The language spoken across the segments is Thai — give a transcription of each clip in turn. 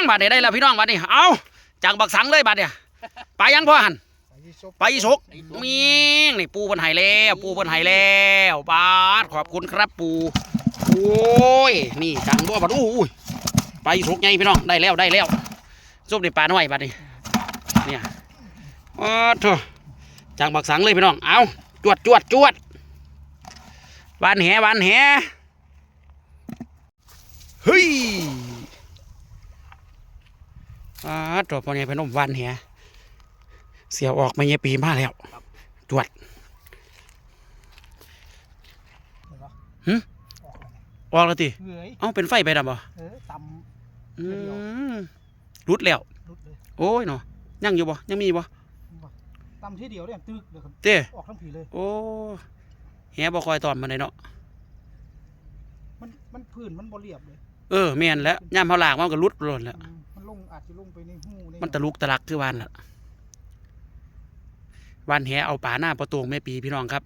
งบาดนี้ได้แล้วพี่น้องบาดนี้เอาจากบักสังเลยบาดเนี่ยไปยังพ่อหันไปที่ซบไปอีสกมีงนี่ปูบนไห้แล้ว ปูบนไห้แล้วบาดขอบคุณครับปูโอ้ยนี่จังบ่บาดอู้ยไปอีสกไงพี่น้องได้แล้วได้แล้วซุปในปลาหน่อยบาดนี้เนี่ยโอ้โถจังบักสังเลยพี่น้องเอาจวดจวดจวดหวานแหหวานแหเฮ้ย อ่าตัวพอเนี่ยพนมหวานแหเสียวออกมาเยปีมาแล้วจวดเห็นปะหึออกแล้วเนี่ยออกแล้วติเหนื่อยเอ้าเป็นไฟไปดับบ่เออตอืมรุดแล้วำรุดเลยโอ้ยเนาะยังอยู่บ่ยังมีบ่ตำที่เดียวเนี่ยตึกเดี๋ยวครับเต้ออกทั้งผีเลย โอ้แหบ่คอยตอนมาได้เนาะมันมันพื้นมันบ่เรียบเลย เออแม่นแล้วย่ามเฮาลากมันก็รุดโลนแล้วอืมมัน ลงอาจจะลงไปในหูในมันตะลุกตะลักคือวานล่ะวานแหเอาป่าหน้าประตูงแม่ปีพี่น้องครับ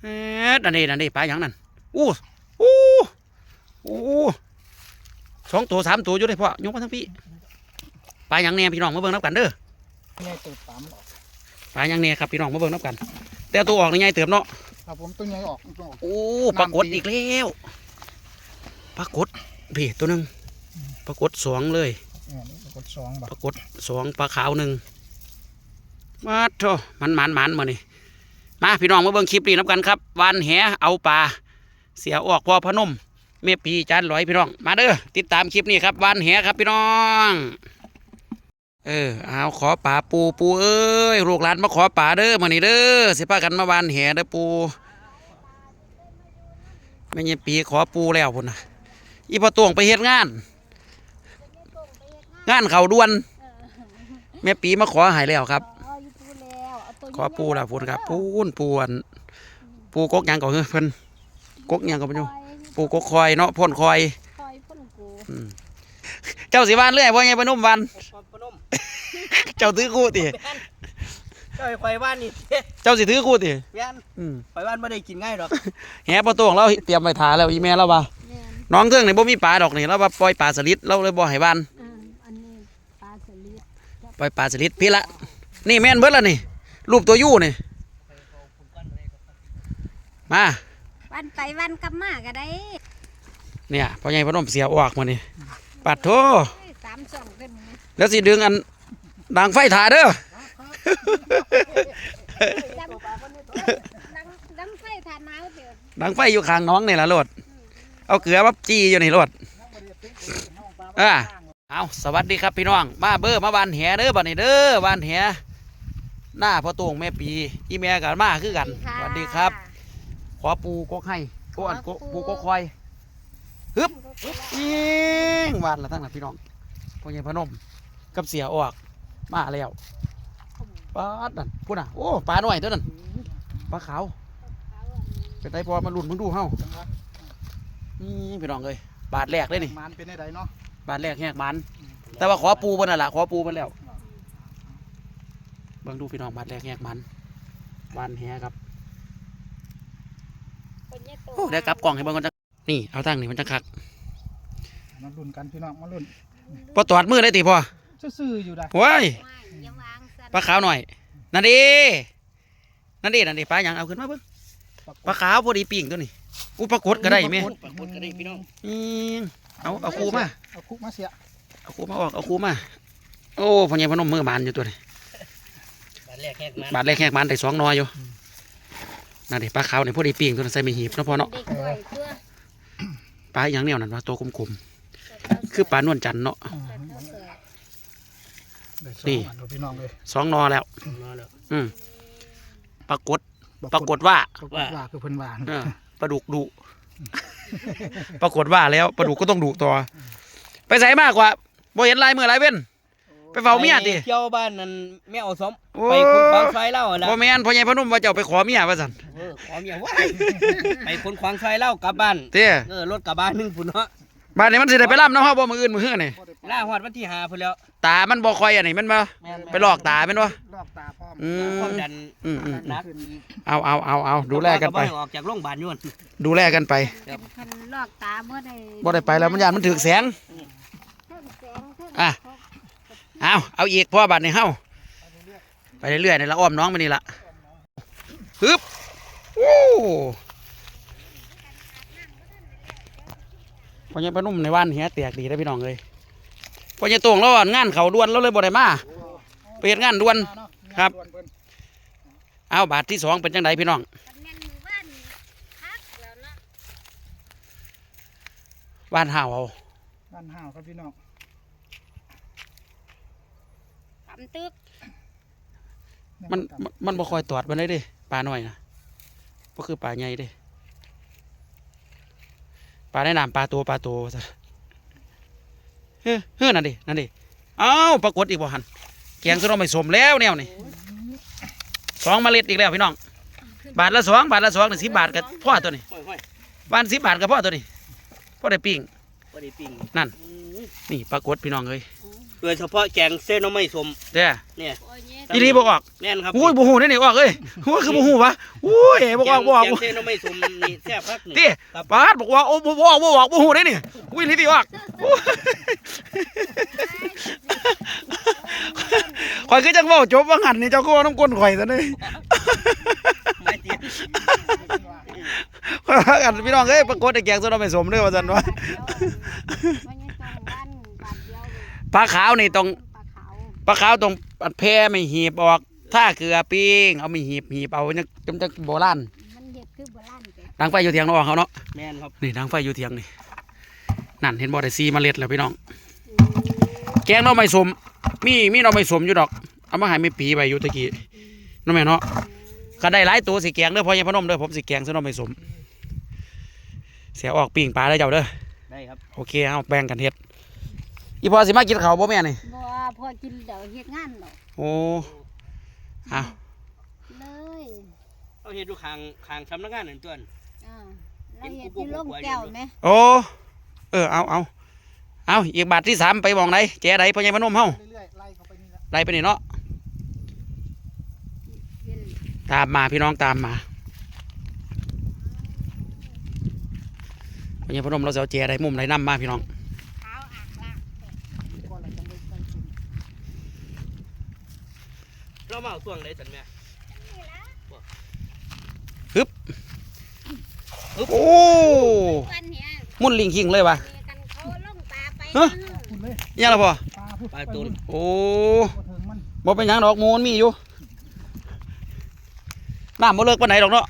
เอ๊ะนั่นนี่นั่นนี่ปลาหยังนั่นอู้อู้อู้สองตัวสามตัวอยู่ได้พ่อยกมาทั้งพี่ปลาหยังแน่พี่น้องมาเบิ่งนับกันเด้อง่ายเติบตามออกปลาหยังแน่ครับพี่น้องมาเบิ่งนับกัน แต่เอาตัวออกในไงเติมเนาะครับผมตัวใหญ่ออกตัวออกโอ้ปรากฏอีกแล้วปรากฏ พี่ตัวหนึงปรากฏสองเลยเนี่ยนี่กดสองบาปรากฏสองปลาขาวหนึ่งมาโถมันมันมันมานี่มาพี่น้องมาเบิ่งคลิปนี้นับกันครับวานแหเอาปลาเสียออกพอพนมเมปีจานลอยพี่น้อง มาเด้อติดตามคลิปนี้ครับวานแหครับพี่น้องเออเอาขอป่าปูปูเอ้ยลูกหลานมาขอป่าเด้อมานี่เด้อสิพากันมาวานแหเด้อปูไม่ใช่ปีขอปูแล้วพุ่นนะ อีพอตวงไปเฮ็ดงาน งานเขาด่วน แม่ปีมาขอใหายแล้วครับเอาอยู่ปูแล้วเอาตัวขอปูแล้วพุ่นครับ ปูนปูอันปูกกหยังก่อนเพิ่นกกหยังก่อนเพิ่นอยู่ปูกกคอยเนาะพ่นคอยคอยพ่นกูอืมเจ้าสิวานเรื่อยว่าไงพนุ่มวันพนมเจ้าถือคู่ติเจ้าไข่บ้านนี่เจ้าสิถือคู่ติเพี้ยนอืมไข่บ้านไม่ได้กินง่ายหรอกแหประตูของเราเตรียมไว้ทาแล้วอีแม่เราว่าแม่ นน้องเทื่องนี่บ่มีปลาดอกนี่เราว่าปล่อยปลาสลิดเราเลยบ่ให้บ้านอ่าอันนี้ปลาสลิดปล่อยปลาสลิดพี่ละนี่แม่นเบิดแล้วนี่รูปตัวยู่นี่มาวันไปวันกลับมาก็ได้เนี่ยพ่อใหญ่พนมเสียออกมานี่ปัดโทเอ้ยสามสองเป็นไงแล้วสิดึงอันดังไฟถ่าเด้อ ดังดังดังไฟทานน้ำเดือดดังไฟอยู่ข้างน้องนี่ล่ะโลด เอาเกลือมาจี้อยู่นี่โลดอ่าเอาสวัสดีครับพี่น้อง มาเบอร์มาบานแหเด้อบัดนี้เด้อบานแหหน้าพ่อตวงแม่ปีอีแม่กันมาคือกันสวัสดีครับ ขอปูกกให้กอันกปูกกคอยฮึบยิงวานละทั้งนั้นพี่น้องพ่อใหญ่พนม กับเสียออกมาแล้วปลาดนั่นพูดน่ะโอ้ปลาหน่อยตัวนั้นปลาขาวเป็นไงพอมาลุ่นมึงดูเฮ้า นี่พี่น้องเลยบาทแรกเลยนี่มันเป็นได้เนาะบาทแรกแหกมันแต่ว่าขอปูมันน่ะล่ะขอปูมันแล้วเบิ่งดูพี่น้องบาทแรกแหกมันบานแหครับคนเนี้ยโตโอ้ได้กลับกล่องให้เบิ่งกันจังนี่เอาตั้งนี่มันจังคักมาลุ้นกันพี่น้องมาลุ้นพอตอดมือได้ติพอซื่อๆอยู่ได้ว้ายไม่อย่าวางสันปลาขาวหน่อยนั่นดินั่นดินั่นดิปลาหยังเอาขึ้นมาเบิ่งปลาขาวพอดีปิ่งตัวนี้ กูปรากฏก็ได้แม่ปรากฏก็ได้พี่น้องอืมเอาเอาคูมา เอาคุกมาเสียเอาคูมาออก เอาคูมา โอ้พ่อใหญ่พนมมือมันอยู่ตัวนี้บาทแรกแหกมันบาทแรกแหกมันได้สองหนอยอยู่นั่นดิปลาขาวนี่พอดีปิ่งตัวนั้นใส่ไม่หีบเนาะพอเนาะ เด็กด้วยเพื่อปลาอหย่างแนวนั้นว่าตัวกลมๆ คือปลานวลจันทร์เนาะอืมแต่เขาเสือได้สองนี่อันเอาพี่น้องเลยสองหนอแล้ว มาแล้ว อืมปรากฏ ปรากฏว่า ปรากฏว่าคือเพิ่นว่าเออ ปลาดุกดุ ปรากฏว่าแล้วปลาดุกก็ต้องดุต่อ ไปใส่มากกว่าบ่เห็นลายมือลายเว้น ไปเฝ้าเมียติไปเที่ยวบ้านนั้นแม่เอาซ้อมโอ้ ไปคนควางซอยเล่าอะละบ่แม่นพ่อใหญ่พอนุ่มว่าเจ้าไปขอเมียว่าซั่นเออขอเมียว่าไปคนควางซอยเล่ากลับบ้านเต้เออรถกลับบ้านหนึงพุ่นเนาะ บ้านนี้มันสิได้ไปล่ำน้ำเฮาบ่มื้ออื่นมื้อฮื้อนี่ลห น้าฮอดวันที่ห้าพุ่นแล้วตามันบ่ค่อยอันนี้มันมาแม่นไปลอกตาแม่นบ่ ลอกตาพร้อมอืความมดันอืมอืมหนักเอาเอาเอาเอาดูแลกันไป บ่ให้ออกจากโรงพยาบาลอยู่นั่นดูแลกันไปเป็นคันลอกตาบ่ได้บ่ได้ไปแล้วมันยานมันถึกแสง เทิงแสงเทิงอะ เอาเอาอีกพ่อบัดนี่เฮาไปเรื่อยๆในละอ้อมน้องไปนี่ละฮึบโอ้พ่อใหญ่ปนุ่มในว่านเหียแตกดีได้อพี่น้องเลย พ่อใหญ่ตวงแล้วอะงานเขาด่วนแล้วเลยบ่ได้มาไปเฮ็ดงานด่วนครับด่วนเพิ่นเอาบาทที่สองเป็นจังไดพี่น้องคันแม่นหมู่บ้านคักแล้วเนาะบ้านห่าวเอาบ้านห้าวครับพี่น้องตำตึกมันมันมันบ่คอยตรวจมันได้เดิปลาน้อยนะก็คือปลาใหญ่เดิปลาในน้ำปลาตัวปลาตัวซะ เฮ้ยเฮ้ยนั่นดินั่นดิเอ้าปรากฏอีกบ่หันแกงสุดไม่สมแล้วแนวนี่สองเมล็ดอีกแล้วพี่น้อง บาทละสองบาทละสองนี่สิบบาทกับพ่อตัวนี้ห้อยบาทสิบบาทกับพ่อตัวนี้พ่อได้ปิ้งๆบ่ได้ปิ้งนั่นอืมนี่ปรากฏพี่น้องเอ้ย โดยเฉพาะแกงเส้นหน้ำไม่สมเด้อเนี่ยโอ้ยเนี่ยอีนีบ่ออกแน่นครับอุ้ยบ่ฮู้ได้นี่ออกเอ้ยโอ้ยคือบ่ฮู้วะอุ้ยบ่ออกบ่ออกแกบ่งเส้นหน้ำไม่สมนี่แซ่บคักนี่ติครับปาดบอกว่าโอ้บ่บ่บ่บอกบ่ฮู้ได้นี่อุ้ยนี่สิออกโอ้ยข่อยคือจังเว้าจบว่าหันนี่เจ้าก็ว่าน้ำก้นข่อยซะนี่ไม่เตียนข่อยว่ากันพี่น้องเอ้ยปรากฏไอ้แกงซะเนาะไม่สมเด้อว่าซั่นว่าวันนี้ต ปลาขาวนี่ต้องปลาขาวปลาขาวต้องอัดแพร่ไม่หีบออก ถ้าเกลือปิ้งเอาไม่หีบหีบเอาจังจำจังโบราณมันเห็ดคือโบราณเด้ดังไฟอยู่เถียงน้องเขาเนาะแม่นครับนี่ดังไฟอยู่เถียงนี่นั่นเห็นบ่ได้ซีเมล็ดแล้วพี่น้อง แกงหน้อไม้สมมีมีหน้อไม้สมอยู่ดอก เอามาให้ไม่ปีไปอยู่ตะกี้น้องแม่เนาะก็ได้หลายตัวสิแกงเด้อพ่อยังพนมเด้อผมสิแกงซะหน้อไม้สมเสียออกปิ้งปลาได้อเจ้าเด้อได้ครับโอเคเอาแบ่งกันเฮ็ด อีพ่อสิมากินข้าวบ่แม่นี่บ่พอกินเดี๋ยวเฮ็ดงานดอกโอ้เอาเลยเอาเฮ็ดอยู่ข้างข้างสำนักงานนั่นตัวนั้นอ่าแล้วเฮ็ดที่ลงแก้วไหมโอ้เออเอาเอาเอาอีกบาทที่สามไปมองไหนแจไหนพ่อยังพนมเฮาเรื่อยๆไล่เข้าไปนี่ละไล่ไปนี่เนาะเย็นตามมาพี่น้องตามมาพ่อยังพนมเราจะเอาแจไหนมุมไหนนํมาพี่น้อง ขาวอ่างลาก ก่อนเราจะไปใส่ถุง เรามาเอาส่วงได้สันแม่โอ้วันเนี้ยมุ่นลิงคิงเลยวะมีกันเขาลงปลาไปฮะคุณเลยยังละพ่อปลาพูดปลาตูนโอ้บ่ถึงมันบ่เป็นหยังดอกหมูมันมีอยู่น้ำบ่เลิกปานไหนดอกเนาะ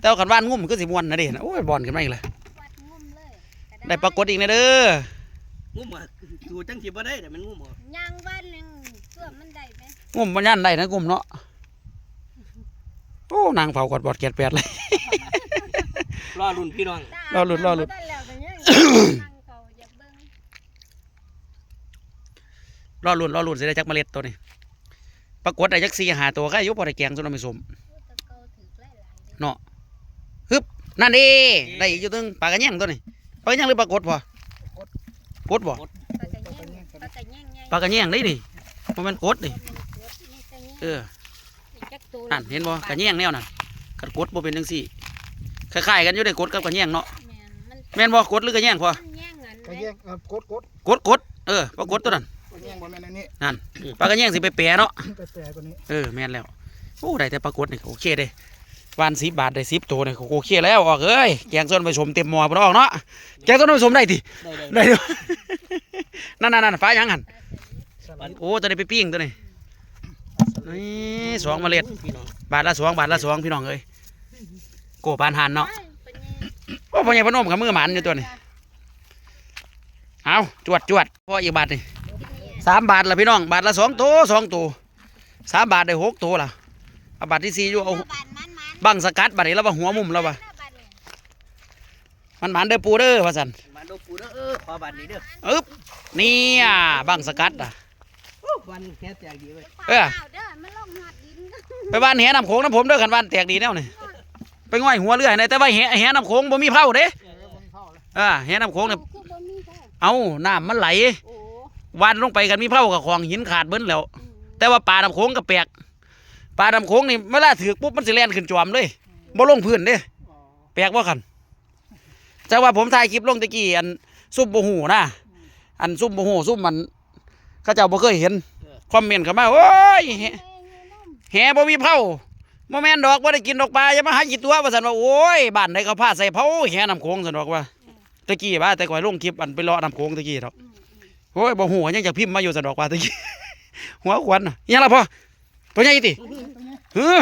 แต่ว่าขันว่านงุ่มก็สิม่วนนะเด้โอ้ยบอลขึ้นมาอีกเลยวัดงุ่มเลยได้ปรากฏอีกนะเด้องุ้มอะดูจังสิบ่ได้แต่มันงุ้มอะย่างบ้านหนึงเสื้อมันได้ไหม งุ่มมันยันได้นะงุ่มเนาะโอ้นางเผากอดบอดเกียดแปดเลยรอรุ่นพี่น้อง รอหลุดรอหลุดได้แล้วแต่ยังนั่งเขาอยากเบิ่งรอลุ่นรอลุ่นสิได้จักเมล็ดตัวนี้ปรากฏได้จักสี่หาตัวก็อายุพอได้แกงส่วนไม่สมพูดแตะเกาถือหลายๆเด้เนาะฮึบนั่นดีได้อีกอยู่ตึงปลากระแยงตัวนี้ปลากระแยงหรือปลากดพอกดบ่ปลากระแยงปลากระแยงไงปลากระแยงได้ดิมันเป็นกดดินี่กระแยงเออจักตัวนั่นเห็นบ่กระแยงแนวนั่นกัดกดบ่เป็นจังซี่คล้ายๆกันอยู่ได้กดกับกระแยงเนาะแม่นมันแม่นบ่กดหรือกระแยงพอมันแย่งกันกระไหมแยงเออกดกดกดกดเออปลากดตัวนั้นกระแยงบ่แม่นอันนี้นั่นปลากระแยงสิไปแปรเนาะไปแปรกว่านี้เออแม่นแล้วโอ้ได้แต่ปลากดนี่ก็โอเคเด้วันสิบบาทได้สิบตัวนี่ก็โอเคแล้วออกเอ้ยแกงส้นผสมเต็มหม้อบ่ออกเนาะแกงส้นผสมได้ติได้ได้ได้เด้อนั่นนั่นนั่นฟ้าหยังหันสลัดโอ้ตัวนี้ไปปิ้งตัวนี้ นี่สองเมล็ดพี่น้องบาทละสองบาทละสองพี่น้องเอ้ยโกปานหันเนาะเป็นไงโอ้พ่อใหญ่พนมกับมือหมันอยู่ตัวนี้เอาจวดจวดพ่ออีกบาทนี่สามบาทละพี่น้อง บาทละสองตัวสองตัวสามบาทได้หกตัวละเอาบาทที่สี่อยู่เอาบานมันมันบังสกัดบาทนี้แล้วว่าหัวมุมแล้วว่าบานเนี่ยมันหมันเด้อปูเด้อว่าสันมาดูปูเด้อเออขอบัตรนี้เด้ออึ๊บเนี่ยบังสกัดอะโอ้ วันแค่แตกดีเว้ยเออเด้อมันลงหอดดินไปบ้านแหน้ำโขงน้ำผมเด้อขันบ้านแตกดีแนวนี่ไปง่อยหัวเรือให้หน่อยแต่ว่าแหแหน้ำโขงบ่มีเผาเด้เออบ่มีเข้าเลยอ่าแหน้ำโขงเนี่ยคือบ่มีค่ะเอาน้ำมันไหลโอ้วันลงไปกันมีเผากับของหินขาดเบิ้แล้วอืมแต่ว่าปลาน้ำโขงก็แปลกปลาน้ำโขงนี่เวลาถือปุ๊บมันสิแล่นขึ้นจอมเลยบ่ลงพื้นเด้อ๋อแปลกว่ากันแต่ว่าผมถ่ายคลิปลงตะกี้อันซุ่มโบหูนะอันซุ่มโบหูซุ่มมันเข้าเจ้าบ่เคยเห็น คอมเมนต์เข้ามาโอ้ยแหแม่อยู่นมแหบ่มีเผาบ่แม่นดอกบ่ได้กินดอกปลาอย่ามาหาจิตตัวว่าซั่นว่าโอ้ยบ้านใดเขาพาใส่เผาแหน้ำโขงซั่นดอกว่าตะกี้ว่าแต่ก่อนลงคลิปอันไปเลาะน้ำโขงตะกี้ดอกอืมอืมโอ้ยบ่หูยังจะพิมพ์มาอยู่ซั่นดอกว่าตะกี้หัวควันยังล่ะพ่อตัวใหญ่ติเฮ้อ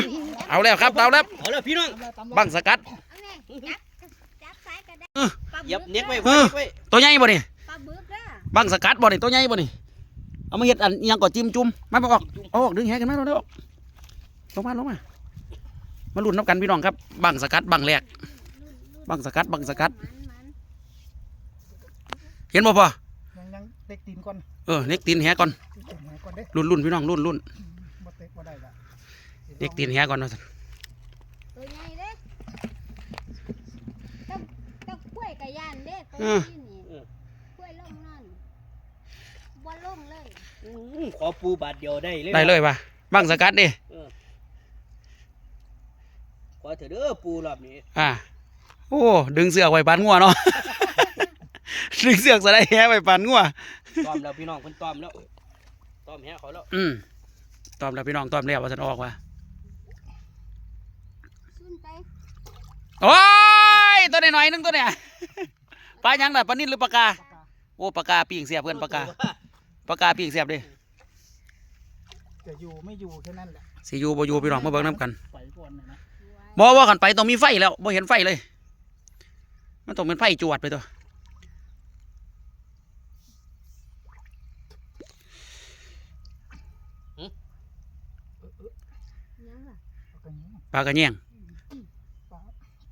เอาแล้วครับเอาแล้วเอาแล้วพี่น้องบังสกัดเออหยับเน็กไว้เออตัวใหญ่บ่นี่บังสกัดบ่นี่ตัวใหญ่บ่นี่ เอามาเฮ็ดอันอิหยังก่อจิ้มจุ่มมาบ่ออกเอาออกดึงแหกันมาเร็วๆลงมาลงมามาลุ้นน้ำกันพี่น้องครับบังสกัดบังแรกบังสกัดบังสกัดมันมันเห็นบ่พ่อยังยังเต็กตีนก่อนเออเล็กตีนแหก่อนเต็กตีนก่อนเด้ลุ้นลุ้นพี่น้องลุ้นลุ้นบ่เต็กบ่ได้ละเล็กตีนแหก่อนว่าซั่นตัวใหญ่เด้ต้องต้องกล้วยกระยานเด้ตัว อื นี้ ม นี่กล้วยลงนั่นบ่ลงเลย อื้อขอปูบาทเดียวได้เลยได้เลยป่ะบังสกัดดิเออขอเถอะเด้อปูรอบนี้อ่าโอ้ดึงเสือกไว้ปานงัวเนาะ ดึงเสือกสไลด์แหไว้ปานงัวต้อมแล้วพี่น้องเพิ่นต้อมแล้วต้อมแฮะเขาแล้วอืมตอมแล้วพี่น้องตอมแล้วว่าซั่นออกว่าขึ้นไปโอ้ยตัวน้อยๆนึงตัวเนี่ยปลาหยังน่ะปลานิ่นหรือปลากาปากกาโอ้ปลากาปีงเสียบเพื่อนปลากา ปลากาปีงเสียบดิจะอยู่ไม่อยู่แค่นั้นแหละสิอยู่บ่อยู่พี่น้องมาเบิ่งน้ำกันไปก่อนนะนะไว้บ่ว่ากันไปต้องมีไฟแล้วบ่เห็นไฟเลย มันต้องเป็นไฟจวดไปตัวยังล่ะเอากันนี้ปลากระแยงปลา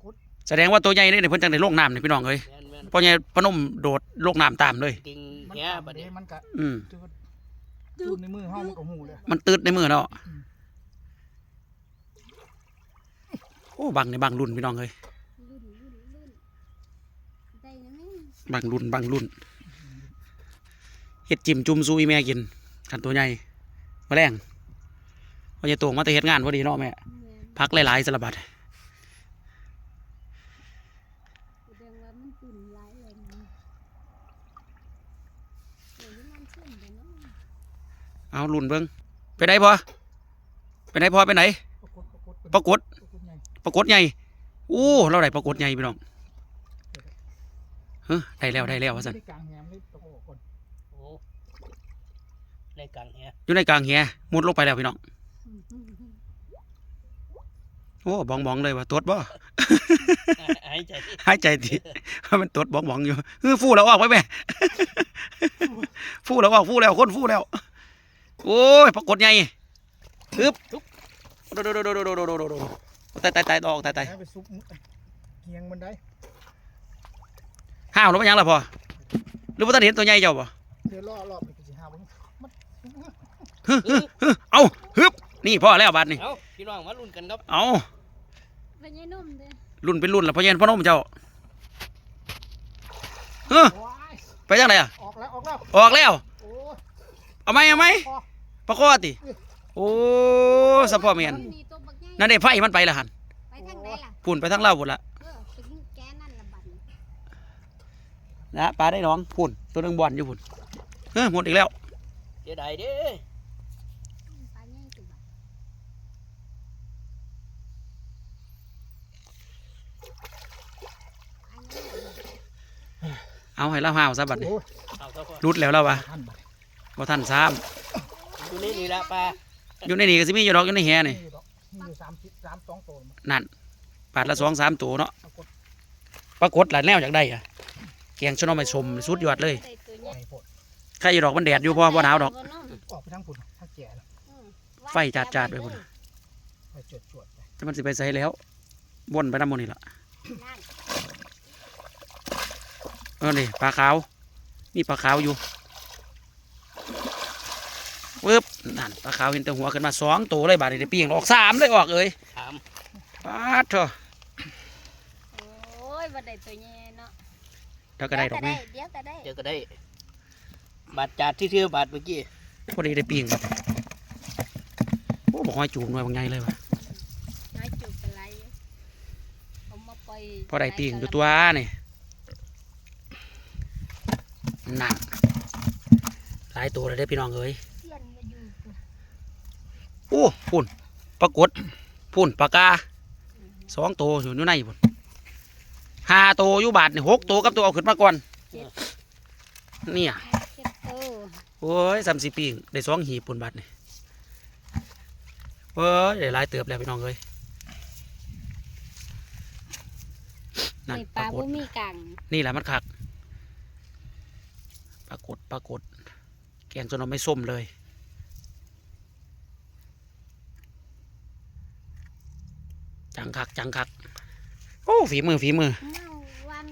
กดแสดงว่าตัวใหญ่นี่เพิ่นจังได้ลงน้ำนี่พี่น้องเอ้ยแม่นแม่นพ่อใหญ่พนมโดดลงน้ำตามเลยติงมัน แฮะต่ำบัดนี้เด้มันก็อืมจืดจูนในมือเฮามันก็หูเลยมันตืดในมือเนาะโอ้บังในบังรุ่นพี่น้องเอ้ยรุ่นรุ่นรุ่นได้นะแม่บังรุ่นบังรุ่นเฮ็ดจิ้มจุ่มสู้อีแม่กินขันตัวใหญ่มาแรงพ่อใหญ่โตงมาแต่เฮ็ดงานพอดีเนาะแม่แม่นพักหลายๆสารบัด แสดงว่ามันตุ่นหลายเลยนะเดี๋ยวนี้มันขึ้น เดี๋ยวนะเอารุ่นเบิ่งไปไหนพอไปไหนพอไปไหนปรากฏปรากฏปรากฏปรากฏใหญ่ปรากฏใหญ่อู้เราได้ปรากฏใหญ่พี่น้องเฮ้ยได้แล้วได้แล้วว่าสันที่กลางแหมเลยตะโกก่อนโอ้ในกลางแฮะอยู่ในกลางแหมุดลงไปแล้วพี่น้อง โอ้บองบองเลยว่าตดบ่หายใจหายใจดีว่ามันตดบองบองอยู่เออฟู่แล้วออกไปแม่ฟู่แล้วออกฟู่แล้วคนฟู่แล้ว โอ้ยปรากฏใหญ่ฮึบโดดโดดโดดโดดโดดโดดโดดโดดตายตายตายออกตายตายให้ไปซุปเกียงมันได้ห้าวหรือว่าหยังล่ะพ่อหรือว่าท่านเห็นตัวใหญ่เจ้าบ่เดี๋ยวล่อรอบไปกินสิหาเบิ่งมันเอาฮึบ นี่พ่อแล้วบาดนี่เอาพี่น้องมาลุ้นกันครับเอาไปยัยนุ่มเด้อรุ่นเป็นรุ่นแล้วพ่อเย็นพ่อน้มเจ้าเฮ้อว้ายไปยังไงอะออกแล้วออกแล้วออกแล้วโอ้ยเอาไหมเอาไหมพอปะคอติโอ้สะพ่อเมียนนี่ตัวบักใหญ่นั่นได้ไฟมันไปละหันไปทางไหนล่ะปุ่นไปทั้งเล่าปุ่นละเออไปกินแกนั่นละบัดนี้นะปลาได้น้องปุ่นตัวหนึงบอลอยู่ปุ่นเฮ้ยหมดอีกแล้วเดี๋ยวใดเด้อ ปลาใหญ่ตัวบัดปลาใหญ่ เอาให้เล่าห้าวซะบัดนี้โอ้ยเอาเท่าพอรุดแล้วแล้ววะท่านบัดบ่ทันซ้อยู่นี่นี่ละปลาำอยู่ในนี่ก็สิมีอยู่ดอกอยู่ในแหนี่นี่ดอกนี่อยู่สามสิบสามสองตัวมันนั่นปาดละสองสามตัวเนาะปรากฏปรากฏหลายแนวอยากได้อะแกงชะนอมไปชมสุดยอดเลยได้ตัวใหญ่ไอ้พวกใครอยู่ดอกมันแดดอยู่เพราะว่าบ่หนาวดอก ออกไปทางปุ่นทางแก่แล้วอืมไฟจัดๆไปพุ่น ไปจวดจวดๆไปแต่มันสิไปใส่แล้ววนไปน้ำมันนี่ละนั่น เออนี่ปลาขาวมีปลาขาวอยู่ปึ๊บนั่นปลาขาวเห็นแต่หัวขึ้นมาสองตัวเลยบาดนี้ได้ปีงออกสามเลยออกเอ้ยถามปาดเถอะโอ้ยบ่ได้ตัวใหญ่เนาะเดี๋ยวก็ได้ดอกเดี๋นี่ยวก็ได้เดี๋ยวก็ได้ บาดจาดที่เทือบาดเมื่อกี้พอดีได้ปีงครับโอ้บอกห้อยจูบหน่อยบางไงเลยว่ะน้อยจุกอะไรเอามาปล่อยพอได้ปีงอยู่ตัวนี่หนักหลายตัวเลยได้อพี่น้องเอ้ยเสี้ยนก็อยู่โอ้พุ่นปรากฏพุ่นปากกาสองตัวอยู่อยู่ในพุ่นห้าตัวอยู่บาทนี่หกตัวกับตัวเอาขึ้นมาก่อนเนี่ยเก็บโตโอ้ยสามสี่ปีงได้สองหีบปุ่นบาทนี่เอ้ยได้หลายเติบแล้วพี่น้องเอ้ยนั่นในปปลาลากบ่ฏมีกังนี่แหละมันคัก ปรากฏปรากฏ แกงจนเราไม่ส้มเลย จังคักจังคัก โอ้ฝีมือฝีมือเมาวัน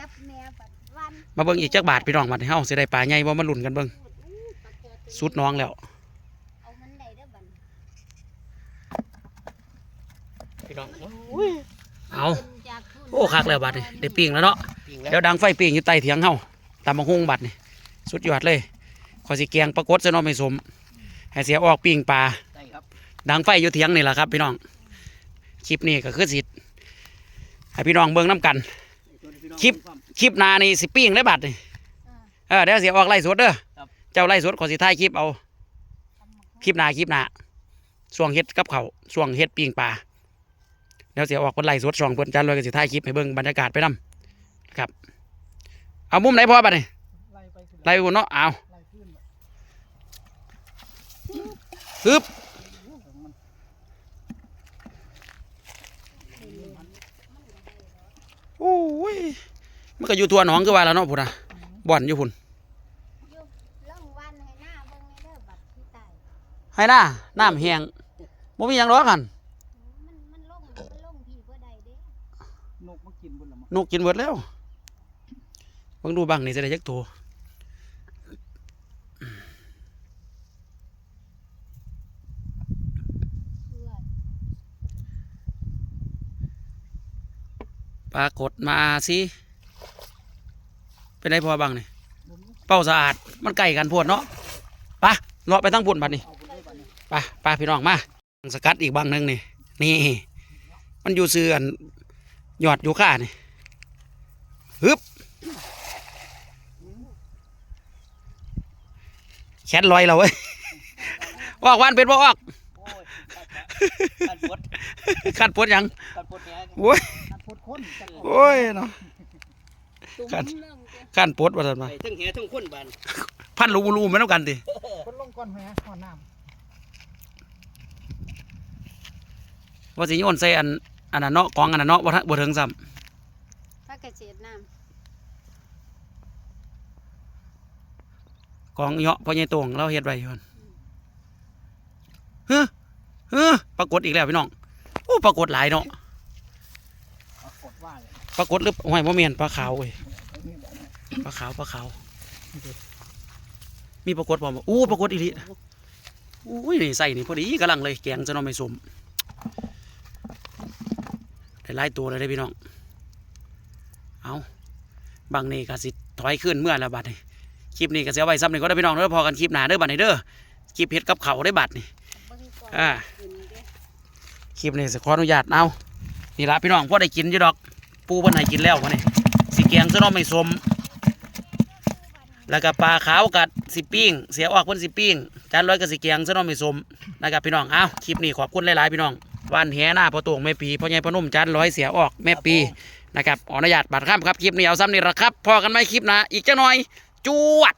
กับแม่บัดวันมาเบิ่งอีกจักบาทพี่น้องบัดนี้เฮาสิได้ปลาใหญ่บ่มาลุ้นกันเบิ่งอู้ปลาเกลือตัวสุดน้องแล้วเอามันได้เด้อบัดพี่น้องเอาพิ่นอยากทุนโอ้คักแล้วบัดนี้ได้ปิ้งแล้วเนาะปิงแล้วเดี๋ยวดังไฟปิ้งอยู่ใต้เถียงเฮาตามมาหุงบัดนี่สุดยอดเลย ขอยสิแกงปรากฏซะเนาะไม่สม ให้เสียออกปิ้งปลาได้ครับดังไฟอยู่เถียงนี่แหละครับ พี่น้อง คลิปนี้ก็คือสิให้พี่น้องเบิ่งน้กัน คลิป คลิปหนานี่สิปิ้งได้บัดนี่เออเดี๋ยวเสียออกไล่สดเด้อครับเจ้าไล่สดขอสิถ่ายคลิปเอา คลิปหนาคลิปหนาช่วงเฮ็ดกับเขาวช่วงเฮ็ดปิ้งปลาเดี๋ยวเสียออกเพิ่นไล่สดช่องเพิ่นจันเลยก็สิถ่ายคลิปให้เบิ่งบรรยากาศไปนํครับ เอามุมไหนพอบัดนี่ไล่ไปขึ้นไล่ไปพุ่นเนาะเอา ไล่ขึ้นแบบ ฮึบโอ้ยมันก็อยู่ตัวหนองคือว่าแล้วเนาะพุ่นนะบ่อนอยู่พุ่นให้หน้าน้ำแห้งบ่มีหยังร้อกันนกกินบนละมั้งนกกินเบิดแล้วบิ่งดูบังนี่จะได้จักตัว ปรากฏมาสิเป็นไรพอบังนี่เป้าสะอาดมันใกล้กันพวดเนาะปะเลาะไปทั้งพุ่นบัดนี่ปเลยบัดนี้ไปไปพี่น้องมาสกัดอีกบังหนึงนี่นี่มันอยู่ซื้ออันยอดอยู่ค่านี่ฮึบแขนลอยเราเว้ยออกวันเป็นบ่ออก โอ้ยการปวดขัดปวดหยังการปวดแหนโอ้ยนัดพดคนกันโอ้ยเนาะตุ้มกันเรื่องเด้อขันปวดว่าซั่นไปมาทั้งแหทั้งคนบานพันรูรูไม่ต้องกันติคนลงก่อนแหก่อนน้ว่าสิโยนใส่อันอันนั้นเนาะกองอันนั้นเนาะบ่ทันบ่ถึงซ้พระเกษตรน้ำำกองเหาะพ่อใหญ่โตงเราเฮ็ดไว้อยู่หั่นเฮ้อ เฮ้อปรากฏอีกแล้วพี่น้องโอ้ปรากฏหลายเนาะปรากฏว่าเลยปรากฏหรือห้อยบ่แม่นปลาขาวเว้ยปลาขาวปลาขาว มีปรากฏบ่าอู้ปรากฏอีหลีอุ้ยนี่ใส่นี่พอดีกำลังเลยแกงจะนาะไม่สมได้หลายตัวเลยเด้พี่น้อง เอาบางนี่ก็สิถอยขึ้นเมื่อล้วบัดนี่คลิปนี้ก็เสียไว้ซ้ำนี่ก็ได้พี่น้องเด้อพอกันคลิปหนาเด้อบัดนี้เด้อคลิปเฮ็ดกับเขาได้บัดนี่ อ่าคลิปนี้สิขออนุญาตเอานี่ละพี่น้องพอได้กินอยู่ดอก ปูเพิ่นให้กินแล้ววะนี่สิแกงซะเนาะไม่สมแล้วก็ปลาขาวกัดสิปิ้ง เสียออกเพิ่นสิปิ้งจานร้อยก็สิแกงซะเนาะไม่สมนะครับพี่น้องเอาคลิปนี้ขอบคุณหลายๆพี่น้องวานแหหน้าพอตวงแม่ปีพ่อใหญ่พ่อนุ่มจานร้อยเสียออกแม่ปีนะครับอนุญาตบัตรข้ามครับคลิปนี้เอาซ้ำนี่ละครับพอกันไหมคลิปนะอีกจังหน่อยจวด